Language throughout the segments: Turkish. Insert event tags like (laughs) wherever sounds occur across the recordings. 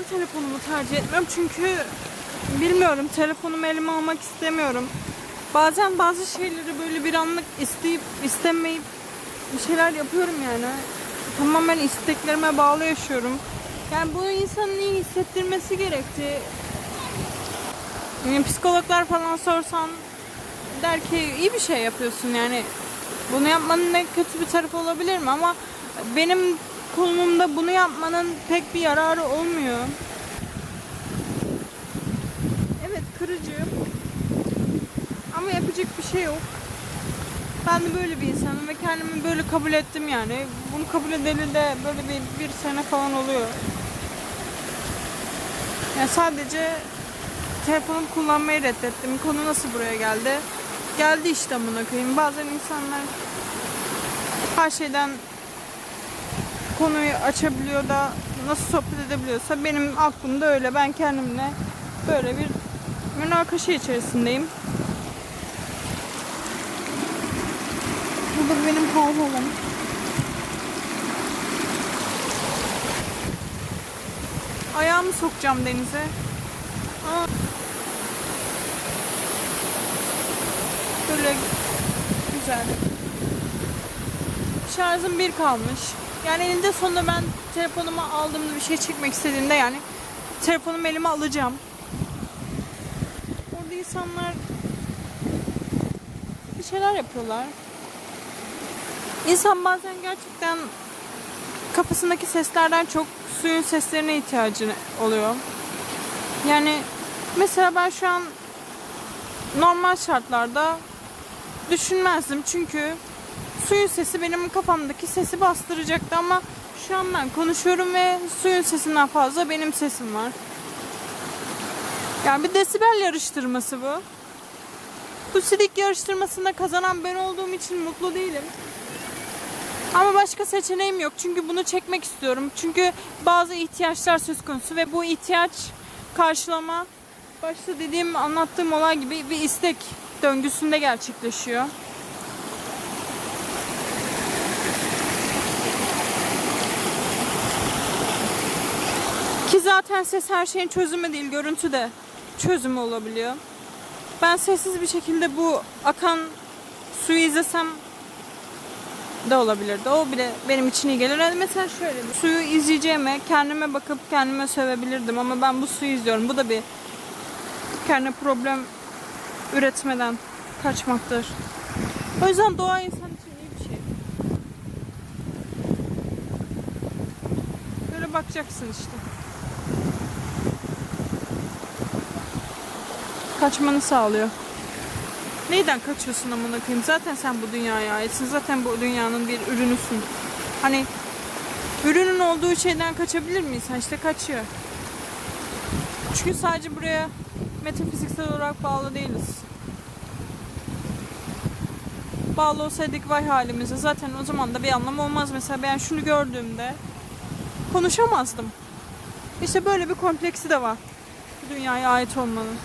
neden telefonumu tercih etmiyorum? Çünkü bilmiyorum telefonumu elime almak istemiyorum. Bazen bazı şeyleri böyle bir anlık isteyip istemeyip bir şeyler yapıyorum yani. Tamamen isteklerime bağlı yaşıyorum. Yani bu insanın iyi hissettirmesi gerekti. Yani psikologlar falan sorsan der ki iyi bir şey yapıyorsun yani. Bunu yapmanın ne kötü bir tarafı olabilir mi ama benim konumumda bunu yapmanın pek bir yararı olmuyor. Evet kırıcı. Ama yapacak bir şey yok. Ben de böyle bir insanım ve kendimi böyle kabul ettim yani. Bunu kabul edeli de böyle bir, bir sene falan oluyor. Yani sadece telefonumu kullanmayı reddettim. Konu nasıl buraya geldi? Geldi işte amına koyayım. Bazen insanlar her şeyden konuyu açabiliyor da nasıl sohbet edebiliyorsa benim aklımda öyle. Ben kendimle böyle bir münakaşa içerisindeyim. Bu da benim havlum. Ayağımı sokacağım denize. Aa. Böyle güzel. Şarjım bir kalmış. Yani elinde sonunda ben telefonumu aldığımda bir şey çekmek istediğimde yani telefonumu elime alacağım. Orada insanlar bir şeyler yapıyorlar. İnsan bazen gerçekten kafasındaki seslerden çok suyun seslerine ihtiyacı oluyor. Yani mesela ben şu an normal şartlarda düşünmezdim çünkü suyun sesi benim kafamdaki sesi bastıracaktı ama şu an ben konuşuyorum ve suyun sesinden fazla benim sesim var. Yani bir desibel yarıştırması bu. Bu sidik yarıştırmasında kazanan ben olduğum için mutlu değilim. Ama başka seçeneğim yok. Çünkü bunu çekmek istiyorum. Çünkü bazı ihtiyaçlar söz konusu ve bu ihtiyaç karşılama başta dediğim anlattığım olay gibi bir istek döngüsünde gerçekleşiyor. Zaten ses her şeyin çözümü değil, görüntü de çözümü olabiliyor. Ben sessiz bir şekilde bu akan suyu izlesem de olabilirdi. O bile benim için iyi gelir. Yani mesela şöyle bir suyu izleyeceğime kendime bakıp kendime sövebilirdim ama ben bu suyu izliyorum. Bu da bir kendi problem üretmeden kaçmaktır. O yüzden doğa insan için iyi bir şey. Böyle bakacaksın işte. Kaçmanı sağlıyor. Neyden kaçıyorsun amına koyayım? Zaten sen bu dünyaya aitsin. Zaten bu dünyanın bir ürünüsün. Hani ürünün olduğu şeyden kaçabilir mi insan? İşte kaçıyor. Çünkü sadece buraya metafiziksel olarak bağlı değiliz. Bağlı olsaydık vay halimize. Zaten o zaman da bir anlam olmaz. Mesela ben şunu gördüğümde konuşamazdım. İşte böyle bir kompleksi de var. Dünyaya ait olmanın.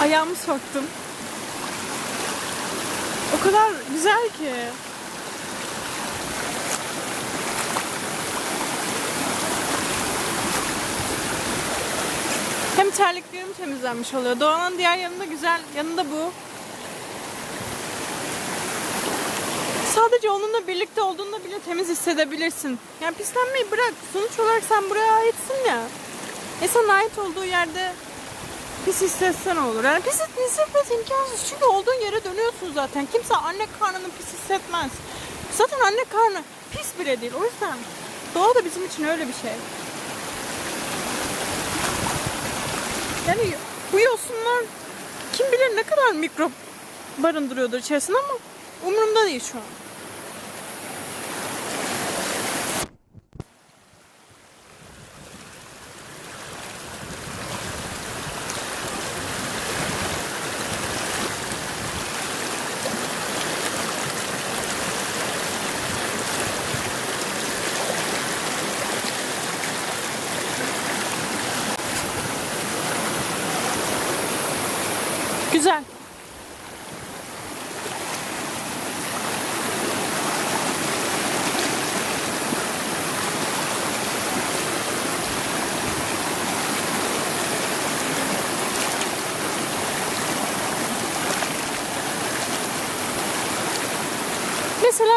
Ayağımı soktum. O kadar güzel ki. Hem terliklerim temizlenmiş oluyor. Doğanın diğer yanında güzel yanında bu. Sadece onunla birlikte olduğunda bile temiz hissedebilirsin. Yani pislenmeyi bırak. Sonuç olarak sen buraya aitsin ya. İnsanın ait olduğu yerde pis hissetsen olur. Yani pis hissetmesi imkansız. Çünkü olduğun yere dönüyorsun zaten. Kimse anne karnını pis hissetmez. Zaten anne karnı pis bile değil. O yüzden doğa da bizim için öyle bir şey. Yani bu yosunlar kim bilir ne kadar mikrop barındırıyordur içerisinde ama umurumda değil şu an.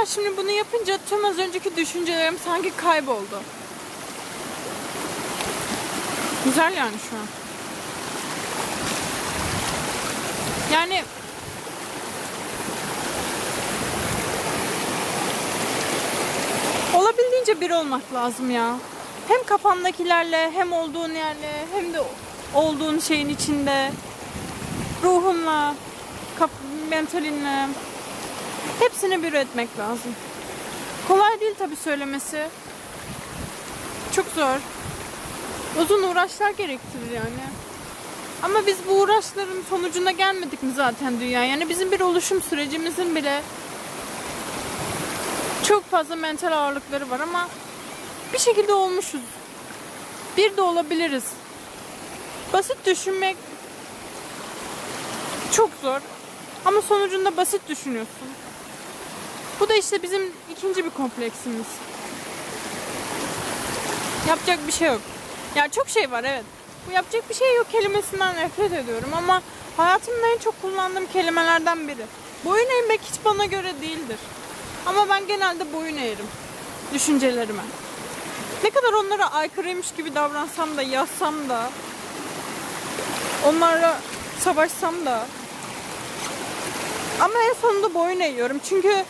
Mesela şimdi bunu yapınca tüm az önceki düşüncelerim sanki kayboldu. Güzel yani şu an. Yani olabildiğince bir olmak lazım ya. Hem kafandakilerle hem olduğun yerle hem de olduğun şeyin içinde ruhunla, mentalinle hepsini bir etmek lazım. Kolay değil tabi söylemesi. Çok zor. Uzun uğraşlar gerektirir yani. Ama biz bu uğraşların sonucunda gelmedik mi zaten dünya? Yani bizim bir oluşum sürecimizin bile çok fazla mental ağırlıkları var ama bir şekilde olmuşuz. Bir de olabiliriz. Basit düşünmek çok zor. Ama sonucunda basit düşünüyorsun. Bu da işte bizim ikinci bir kompleksimiz. Yapacak bir şey yok. Ya çok şey var evet. Bu yapacak bir şey yok kelimesinden nefret ediyorum ama hayatımda en çok kullandığım kelimelerden biri. Boyun eğmek hiç bana göre değildir. Ama ben genelde boyun eğerim düşüncelerime. Ne kadar onlara aykırıymış gibi davransam da, yazsam da, onlarla savaşsam da ama en sonunda boyun eğiyorum. Çünkü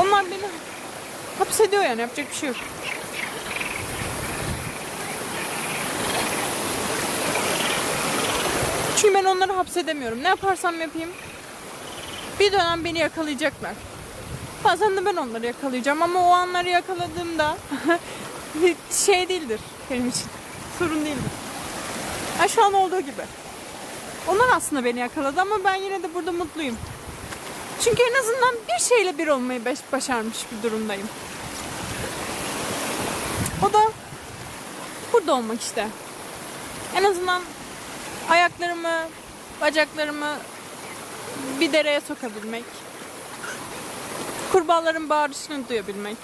onlar beni hapsediyor yani yapacak bir şey yok. Çünkü ben onları hapsedemiyorum. Ne yaparsam yapayım bir dönem beni yakalayacaklar. Bazen de ben onları yakalayacağım ama o anları yakaladığımda (laughs) şey değildir benim için. Sorun değildir. Ha, şu an olduğu gibi. Onlar aslında beni yakaladı ama ben yine de burada mutluyum. Çünkü en azından bir şeyle bir olmayı baş- başarmış bir durumdayım. O da burada olmak işte. En azından ayaklarımı, bacaklarımı bir dereye sokabilmek. Kurbağaların bağırışını duyabilmek.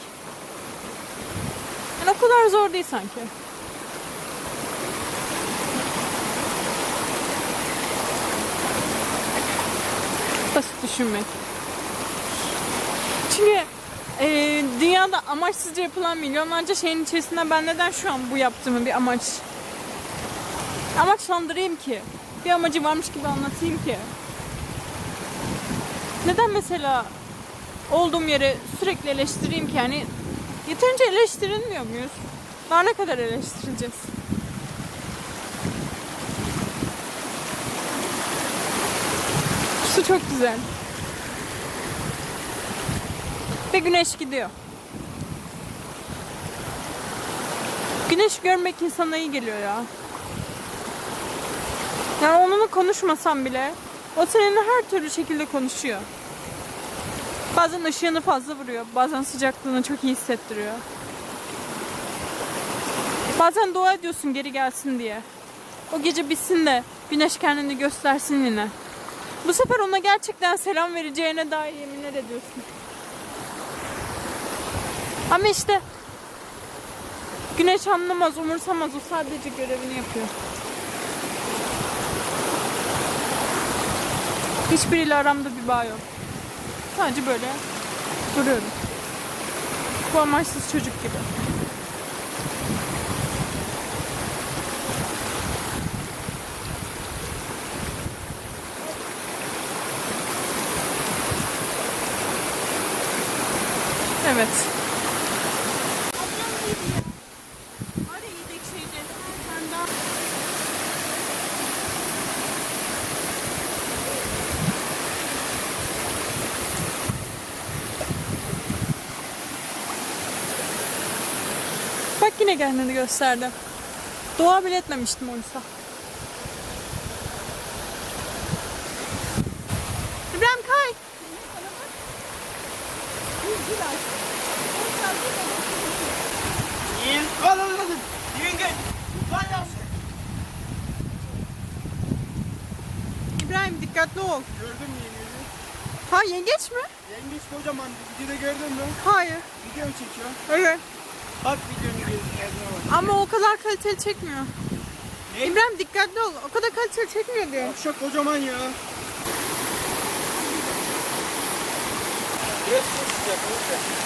Yani o kadar zor değil sanki. Basit düşünmek. Çünkü e, dünyada amaçsızca yapılan milyonlarca şeyin içerisinde ben neden şu an bu yaptığımı bir amaç amaçlandırayım ki? Bir amacı varmış gibi anlatayım ki. Neden mesela olduğum yeri sürekli eleştireyim ki? Yani yeterince eleştirilmiyor muyuz? Daha ne kadar eleştirileceğiz? Su çok güzel. Ve güneş gidiyor. Güneş görmek insana iyi geliyor ya. Yani onunla konuşmasam bile o seninle her türlü şekilde konuşuyor. Bazen ışığını fazla vuruyor. Bazen sıcaklığını çok iyi hissettiriyor. Bazen dua ediyorsun geri gelsin diye. O gece bitsin de güneş kendini göstersin yine. Bu sefer ona gerçekten selam vereceğine dair yeminler ediyorsun. Ama işte güneş anlamaz, umursamaz. O sadece görevini yapıyor. Hiçbiriyle aramda bir bağ yok. Sadece böyle duruyorum. Bu amaçsız çocuk gibi. Evet. Bak yine kendini gösterdi. Dua bile etmemiştim oysa. İbrahim kay. İbrahim dikkatli ol. Gördün mü yengeci? Ha yengeç mi? Yengeç kocaman. Videoda gördün mü? Hayır. Video çekiyor? Evet. Bak videonun gözüne bak. Ama o kadar kaliteli çekmiyor. Ne? İbrahim dikkatli ol. O kadar kaliteli çekmiyor diyor. Akşak kocaman ya. Biraz çok sıcak.